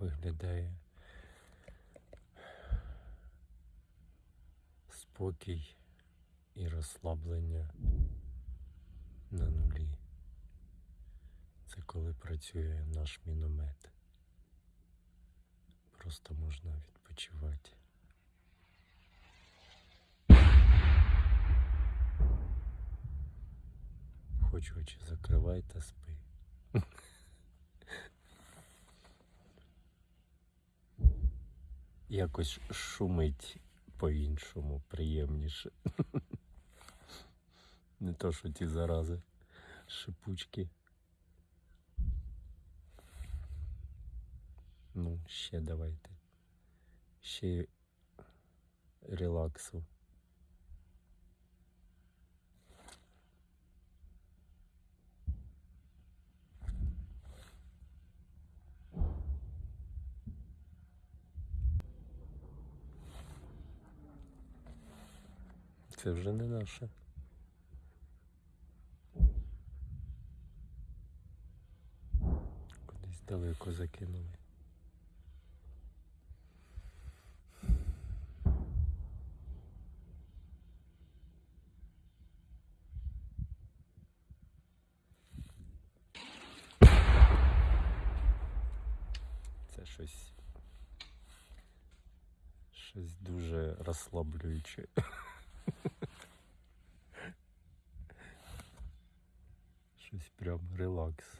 виглядає спокій і розслаблення на нулі. Це коли працює наш міномет. Просто можна відпочивати. Хоч очі закривай та спи. Якось шумить по-іншому, приємніше. Не то, що ті зарази, шипучки. Ну, ще давайте. Ще релаксу. Це вже не наше. Кудись далеко закинули. Це щось. Щось дуже розслаблююче. Щось прям релакс.